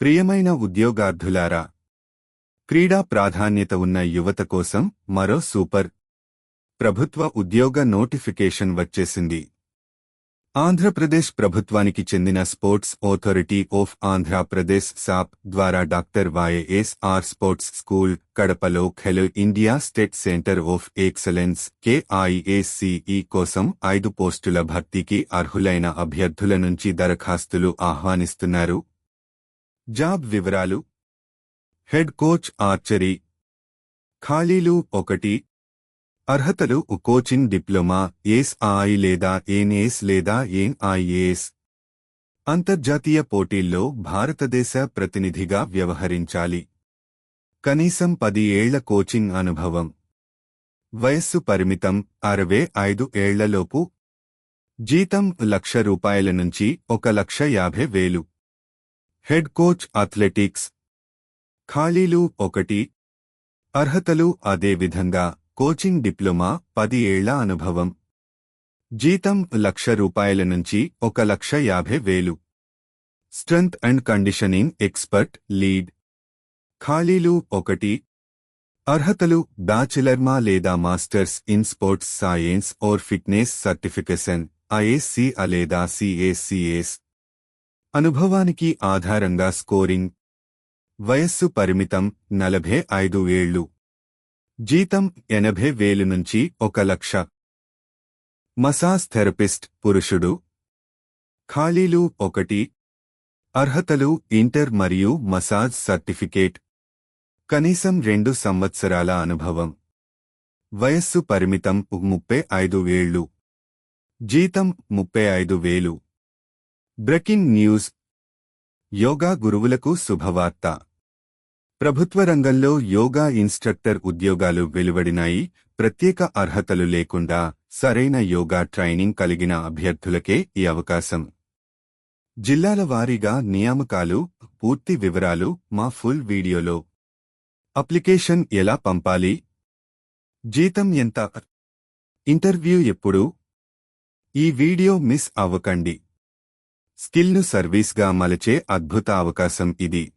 ప్రియమైన ఉద్యోగార్థులారా క్రీడా ప్రాధాన్యత ఉన్న యువత కోసం మరో సూపర్ ప్రభుత్వ ఉద్యోగ నోటిఫికేషన్ వచ్చేసింది. ఆంధ్రప్రదేశ్ ప్రభుత్వానికి చెందిన sports authority of Andhra Pradesh SAAP ద్వారా డాక్టర్ వైఎస్ఆర్ స్పోర్ట్స్ స్కూల్ కడపలో Khelo India state centre of excellence KIACE కోసం ఐదు పోస్టుల భర్తీకి అర్హులైన అభ్యర్థుల నుంచి దరఖాస్తులు ఆహ్వానిస్తున్నారు. జాబ్ వివరాలు. Head coach archery. ఖాళీలు ఒకటి. అర్హతలు కోచింగ్ డిప్లొమా ఎస్ఐ లేదా ఎన్ఎస్ లేదా ఎన్ఐఏఎస్ అంతర్జాతీయ పోటీల్లో భారతదేశ ప్రతినిధిగా వ్యవహరించాలి. కనీసం పది ఏళ్ళ కోచింగ్ అనుభవం. వయస్సు పరిమితం అరవై ఐదు ఏళ్ళలోపు. జీతం లక్ష రూపాయల నుంచి ఒక లక్ష యాభై వేలు. Head coach athletics. ఖాళీలు ఒకటి. అర్హతలు అదేవిధంగా కోచింగ్ డిప్లొమా పది ఏళ్ళ అనుభవం. జీతం లక్ష రూపాయల నుంచి ఒక లక్ష యాభై వేలు. Strength and conditioning expert lead. ఖాళీలు ఒకటి. అర్హతలు బ్యాచిలర్మా లేదా masters in sports science or fitness certification ISC లేదా సిఎస్సిఎస్ అనుభవానికి ఆధారంగా స్కోరింగ్. వయస్సు పరిమితం నలభై ఐదు ఏళ్ళు జీతం ఎనభై వేలు నుంచి ఒక లక్ష. మసాజ్ థెరపిస్ట్ పురుషుడు. ఖాళీలు ఒకటి. అర్హతలు ఇంటర్ మరియు మసాజ్ సర్టిఫికేట్. కనీసం రెండు సంవత్సరాల అనుభవం. వయస్సు పరిమితం ముప్పై ఐదు వేళ్ళు జీతం ముప్పై ఐదు వేలు. Breaking news. యోగా గురువులకు శుభవార్త. ప్రభుత్వ రంగంలో యోగా ఇన్స్ట్రక్టర్ ఉద్యోగాలు వెలువడినాయి. ప్రత్యేక అర్హతలు లేకుండా సరైన యోగా ట్రైనింగ్ కలిగిన అభ్యర్థులకే ఈ అవకాశం. జిల్లాల వారీగా నియామకాలు పూర్తి వివరాలు మా ఫుల్ వీడియోలో. అప్లికేషన్ ఎలా పంపాలి? జీతం ఎంత? ఇంటర్వ్యూ ఎప్పుడు? ఈ వీడియో మిస్ అవ్వకండి. స్కిల్ను సర్వీస్గా మలచే అద్భుత అవకాశం ఇది.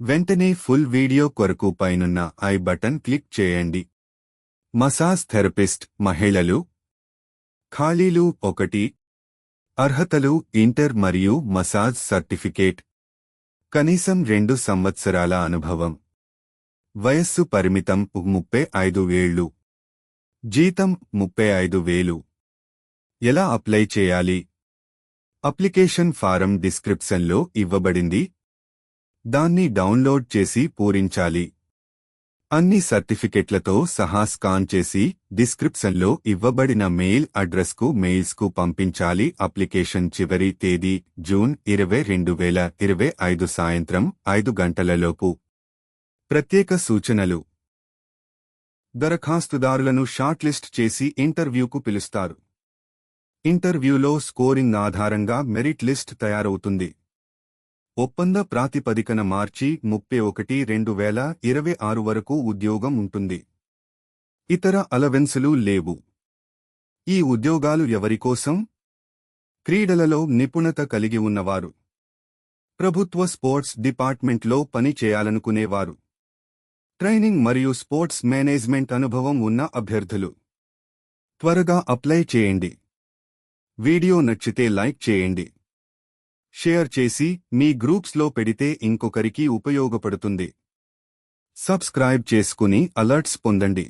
వెంటనే ఫుల్ వీడియో కొరకు పైనున్న ఐ బటన్ క్లిక్ చేయండి. మసాజ్ థెరపిస్ట్ మహిళలు. ఖాళీలు ఒకటి. అర్హతలు ఇంటర్ మరియు మసాజ్ సర్టిఫికేట్. కనీసం రెండు సంవత్సరాల అనుభవం. వయస్సు పరిమితం ముప్పై ఐదు వేళ్ళు జీతం ముప్పై ఐదు వేలు. ఎలా అప్లై చేయాలి? అప్లికేషన్ ఫారం డిస్క్రిప్షన్లో ఇవ్వబడింది. దాన్ని డౌన్లోడ్ చేసి పూరించాలి. అన్ని సర్టిఫికెట్లతో సహా స్కాన్ చేసి డిస్క్రిప్షన్లో ఇవ్వబడిన మెయిల్ అడ్రస్కు మెయిల్స్కు పంపించాలి. అప్లికేషన్ చివరి తేదీ జూన్ ఇరవై రెండు వేల ఇరవై ఐదు సాయంత్రం ఐదు గంటలలోపు. ప్రత్యేక సూచనలు. దరఖాస్తుదారులను షార్ట్ లిస్ట్ చేసి ఇంటర్వ్యూకు పిలుస్తారు. ఇంటర్వ్యూలో స్కోరింగ్ ఆధారంగా మెరిట్ లిస్ట్ తయారవుతుంది. ఒప్పంద ప్రాతిపదికన మార్చి ముప్పై ఒకటి రెండు వేల ఇరవై ఆరు వరకు ఉద్యోగం ఉంటుంది. ఇతర అలవెన్సులు లేవు. ఈ ఉద్యోగాలు ఎవరికోసం? క్రీడలలో నిపుణత కలిగి ఉన్నవారు. ప్రభుత్వ స్పోర్ట్స్ డిపార్ట్మెంట్లో పని చేయాలనుకునేవారు. ట్రైనింగ్ మరియు స్పోర్ట్స్ మేనేజ్మెంట్ అనుభవం ఉన్న అభ్యర్థులు. త్వరగా అప్లై చేయండి. వీడియో నచ్చితే లైక్ చేయండి. షేర్ చేసి మీ గ్రూప్స్లో పెడితే ఇంకొకరికి ఉపయోగపడుతుంది. సబ్స్క్రైబ్ చేసుకుని అలర్ట్స్ పొందండి.